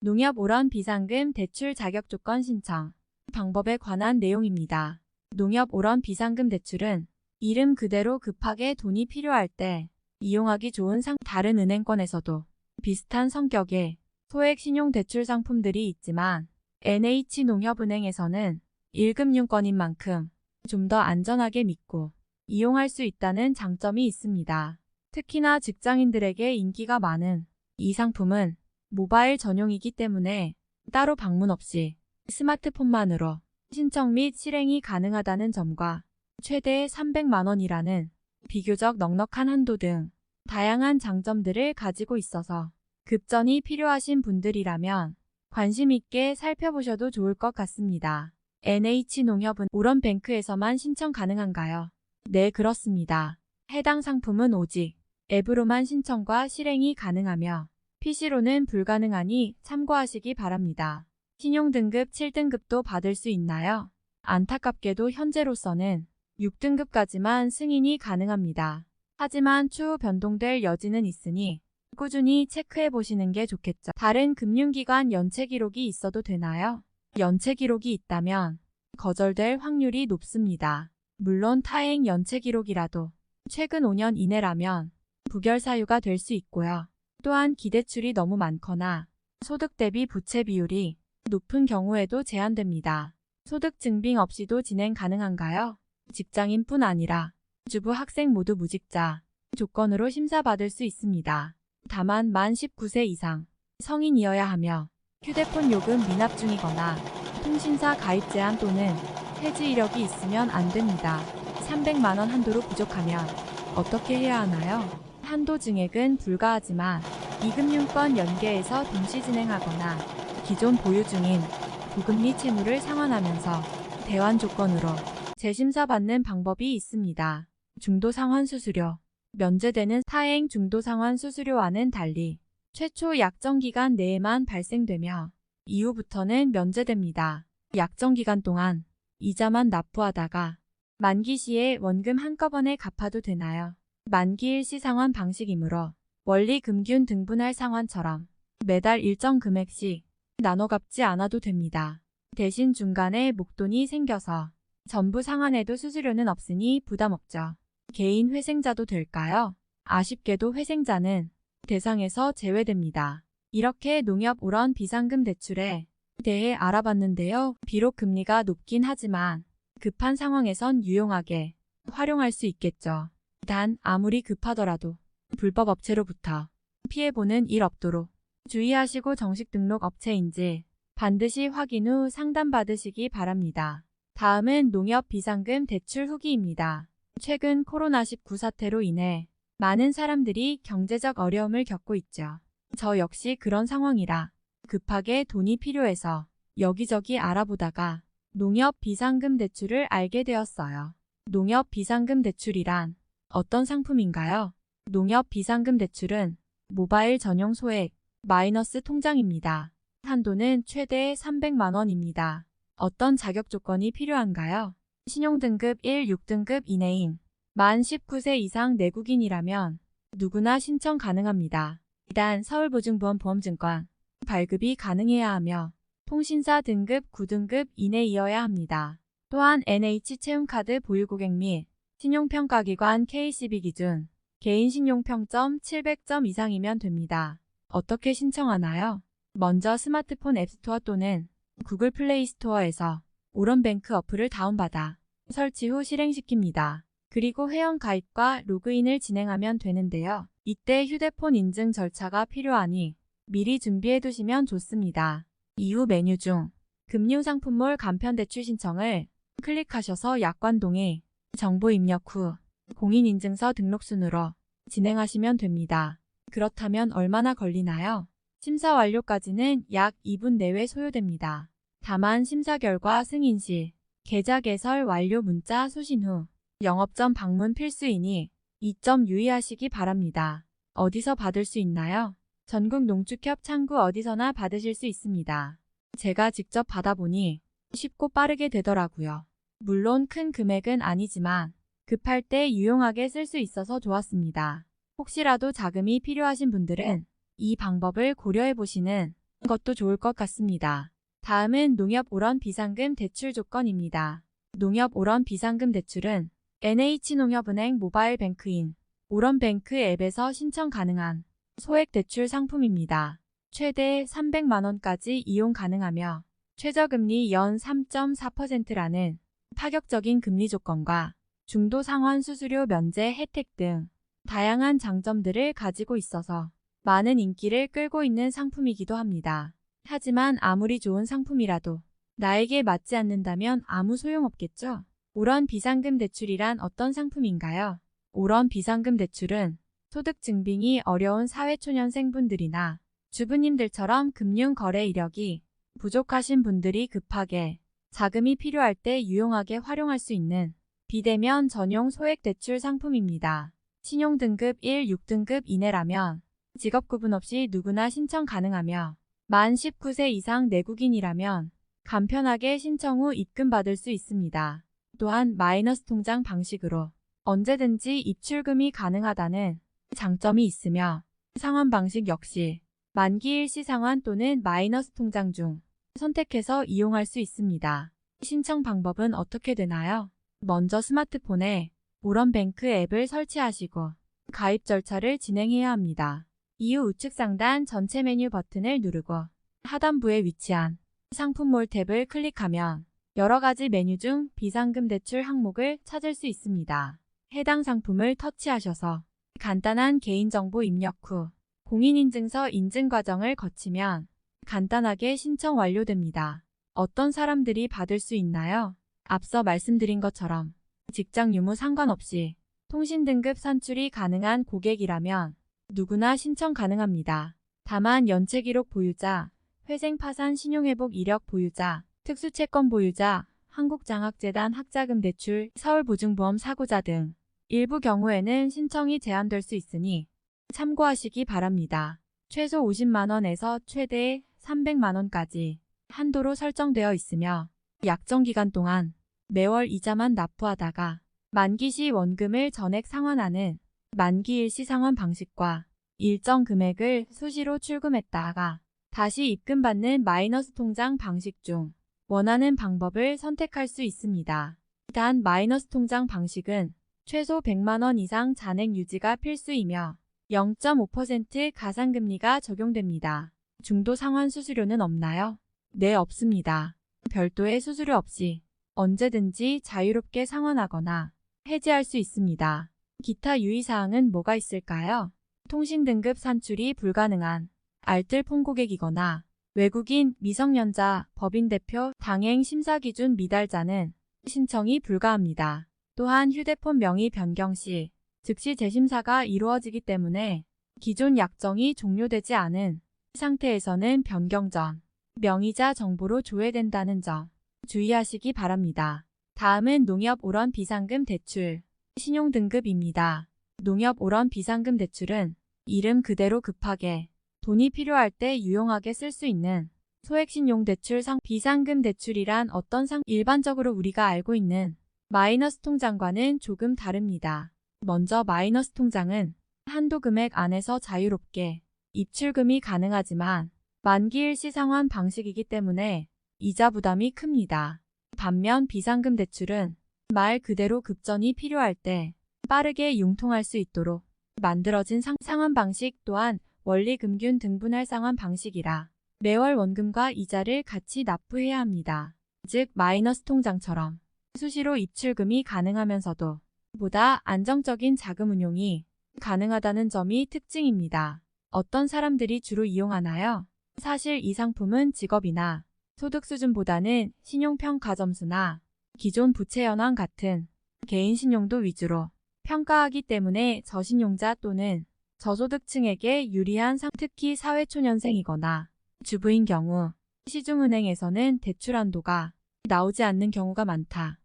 농협 오런 비상금 대출 자격 조건 신청 방법에 관한 내용입니다. 농협 오런 비상금 대출은 이름 그대로 급하게 돈이 필요할 때 이용하기 좋은 상 다른 은행권에서도 비슷한 성격의 소액 신용 대출 상품들이 있지만 NH농협은행에서는 1금융권인 만큼 좀 더 안전하게 믿고 이용할 수 있다는 장점이 있습니다. 특히나 직장인들에게 인기가 많은 이 상품은 모바일 전용이기 때문에 따로 방문 없이 스마트폰만으로 신청 및 실행이 가능하다는 점과 최대 300만원이라는 비교적 넉넉한 한도 등 다양한 장점들을 가지고 있어서 급전이 필요하신 분들이라면 관심 있게 살펴보셔도 좋을 것 같습니다. NH농협은 오런뱅크에서만 신청 가능한가요? 네, 그렇습니다. 해당 상품은 오직 앱으로만 신청과 실행이 가능하며 PC로는 불가능하니 참고하시기 바랍니다. 신용등급 7등급도 받을 수 있나요? 안타깝게도 현재로서는 6등급까지만 승인이 가능합니다. 하지만 추후 변동될 여지는 있으니 꾸준히 체크해 보시는 게 좋겠죠. 다른 금융기관 연체 기록이 있어도 되나요? 연체 기록이 있다면 거절될 확률이 높습니다. 물론 타행 연체 기록이라도 최근 5년 이내라면 부결 사유가 될 수 있고요. 또한 기대출이 너무 많거나 소득 대비 부채 비율이 높은 경우에도 제한됩니다. 소득 증빙 없이도 진행 가능한가요? 직장인뿐 아니라 주부 학생 모두 무직자 조건으로 심사받을 수 있습니다. 다만 만 19세 이상 성인이어야 하며 휴대폰 요금 미납 중이거나 통신사 가입 제한 또는 해지 이력이 있으면 안 됩니다. 300만원 한도로 부족하면 어떻게 해야 하나요? 한도 증액은 불가하지만 이금융권 연계해서 동시 진행하거나 기존 보유 중인 부금리 채무를 상환하면서 대환 조건으로 재심사 받는 방법이 있습니다. 중도 상환 수수료 면제되는 타행 중도 상환 수수료와는 달리 최초 약정 기간 내에만 발생되며 이후부터는 면제됩니다. 약정 기간 동안 이자만 납부하다가 만기 시에 원금 한꺼번에 갚아도 되나요? 만기 일시 상환 방식이므로 원리 금균 등분할 상환처럼 매달 일정 금액씩 나눠 갚지 않아도 됩니다. 대신 중간에 목돈이 생겨서 전부 상환해도 수수료는 없으니 부담 없죠. 개인 회생자도 될까요? 아쉽게도 회생자는 대상에서 제외됩니다. 이렇게 농협 우런 비상금 대출에 대해 알아봤는데요. 비록 금리가 높긴 하지만 급한 상황에선 유용하게 활용할 수 있겠죠. 단 아무리 급하더라도 불법 업체로부터 피해보는 일 없도록 주의하시고 정식 등록 업체인지 반드시 확인 후 상담받으시기 바랍니다. 다음은 농협 비상금 대출 후기입니다. 최근 코로나19 사태로 인해 많은 사람들이 경제적 어려움을 겪고 있죠. 저 역시 그런 상황이라 급하게 돈이 필요해서 여기저기 알아보다가 농협 비상금 대출을 알게 되었어요. 농협 비상금 대출이란 어떤 상품인가요? 농협 비상금 대출은 모바일 전용 소액 마이너스 통장입니다. 한도는 최대 300만 원입니다. 어떤 자격 조건이 필요한가요? 신용등급 1, 6등급 이내인 만 19세 이상 내국인이라면 누구나 신청 가능합니다. 일단 서울보증보험 보험증권 발급이 가능해야 하며 통신사 등급 9등급 이내이어야 합니다. 또한 NH채용카드 보유고객 및 신용평가기관 KCB 기준 개인 신용평점 700점 이상이면 됩니다. 어떻게 신청하나요? 먼저 스마트폰 앱스토어 또는 구글 플레이 스토어에서 오런뱅크 어플을 다운받아 설치 후 실행시킵니다. 그리고 회원 가입과 로그인을 진행하면 되는데요. 이때 휴대폰 인증 절차가 필요하니 미리 준비해 두시면 좋습니다. 이후 메뉴 중 금융상품몰 간편대출 신청을 클릭하셔서 약관 동의 정보 입력 후 공인인증서 등록 순으로 진행하시면 됩니다. 그렇다면 얼마나 걸리나요? 심사 완료까지는 약 2분 내외 소요됩니다. 다만 심사 결과 승인 시 계좌 개설 완료 문자 소신 후 영업점 방문 필수이니 이 점 유의하시기 바랍니다. 어디서 받을 수 있나요? 전국 농축협 창구 어디서나 받으실 수 있습니다. 제가 직접 받아보니 쉽고 빠르게 되더라고요. 물론 큰 금액은 아니지만 급할 때 유용하게 쓸 수 있어서 좋았습니다. 혹시라도 자금이 필요하신 분들은 이 방법을 고려해 보시는 것도 좋을 것 같습니다. 다음은 농협 오런 비상금 대출 조건입니다. 농협 오런 비상금 대출은 NH농협은행 모바일 뱅크인 오런뱅크 앱에서 신청 가능한 소액 대출 상품입니다. 최대 300만원까지 이용 가능하며 최저금리 연 3.4%라는 파격적인 금리 조건과 중도 상환 수수료 면제 혜택 등 다양한 장점들을 가지고 있어서 많은 인기를 끌고 있는 상품이기도 합니다. 하지만 아무리 좋은 상품이라도 나에게 맞지 않는다면 아무 소용없겠죠? 오런 비상금 대출이란 어떤 상품인가요? 오런 비상금 대출은 소득 증빙이 어려운 사회초년생분들이나 주부님들처럼 금융 거래 이력이 부족하신 분들이 급하게 자금이 필요할 때 유용하게 활용할 수 있는 비대면 전용 소액 대출 상품입니다. 신용등급 1, 6등급 이내라면 직업 구분 없이 누구나 신청 가능하며 만 19세 이상 내국인이라면 간편하게 신청 후 입금받을 수 있습니다. 또한 마이너스 통장 방식으로 언제든지 입출금이 가능하다는 장점이 있으며 상환 방식 역시 만기 일시 상환 또는 마이너스 통장 중 선택해서 이용할 수 있습니다. 신청 방법은 어떻게 되나요? 먼저 스마트폰에 오런뱅크 앱을 설치하시고 가입 절차를 진행해야 합니다. 이후 우측 상단 전체 메뉴 버튼을 누르고 하단부에 위치한 상품몰 탭을 클릭하면 여러 가지 메뉴 중 비상금 대출 항목을 찾을 수 있습니다. 해당 상품을 터치하셔서 간단한 개인정보 입력 후 공인인증서 인증 과정을 거치면 간단하게 신청 완료됩니다. 어떤 사람들이 받을 수 있나요? 앞서 말씀드린 것처럼 직장 유무 상관없이 통신 등급 산출이 가능한 고객이라면 누구나 신청 가능합니다. 다만 연체 기록 보유자, 회생 파산 신용회복 이력 보유자, 특수채권 보유자, 한국장학재단 학자금 대출, 서울보증보험 사고자 등 일부 경우에는 신청이 제한될 수 있으니 참고하시기 바랍니다. 최소 50만원에서 최대 300만원까지 한도로 설정되어 있으며 약정 기간 동안 매월 이자만 납부하다가 만기 시 원금을 전액 상환하는 만기 일시 상환 방식과 일정 금액을 수시로 출금했다가 다시 입금받는 마이너스 통장 방식 중 원하는 방법을 선택할 수 있습니다. 단 마이너스 통장 방식은 최소 100만원 이상 잔액 유지가 필수이며 0.5% 가상금리가 적용됩니다. 중도 상환 수수료는 없나요? 네, 없습니다. 별도의 수수료 없이 언제든지 자유롭게 상환하거나 해지할 수 있습니다. 기타 유의사항은 뭐가 있을까요? 통신 등급 산출이 불가능한 알뜰폰 고객이거나 외국인, 미성년자, 법인 대표, 당행 심사 기준 미달자는 신청이 불가합니다. 또한 휴대폰 명의 변경 시 즉시 재심사가 이루어지기 때문에 기존 약정이 종료되지 않은 상태에서는 변경 전 명의자 정보로 조회된다는 점 주의하시기 바랍니다. 다음은 농협 오런 비상금 대출 신용등급입니다. 농협 오런 비상금 대출은 이름 그대로 급하게 돈이 필요할 때 유용하게 쓸 수 있는 소액신용 대출 상 비상금 대출이란 어떤 상 일반적으로 우리가 알고 있는 마이너스 통장과는 조금 다릅니다. 먼저 마이너스 통장은 한도 금액 안에서 자유롭게 입출금이 가능하지만 만기일 시상환 방식이기 때문에 이자 부담이 큽니다. 반면 비상금 대출은 말 그대로 급전이 필요할 때 빠르게 융통할 수 있도록 만들어진 상, 상환 방식 또한 원리금균 등분할 상환 방식이라 매월 원금과 이자를 같이 납부해야 합니다. 즉 마이너스 통장처럼 수시로 입출금이 가능하면서도 보다 안정적인 자금 운용이 가능하다는 점이 특징입니다. 어떤 사람들이 주로 이용하나요? 사실 이 상품은 직업이나 소득 수준보다는 신용평가 점수나 기존 부채 현황 같은 개인 신용도 위주로 평가하기 때문에 저신용자 또는 저소득층에게 유리한 상 특히 사회초년생이거나 주부인 경우 시중은행에서는 대출 한도가 나오지 않는 경우가 많다.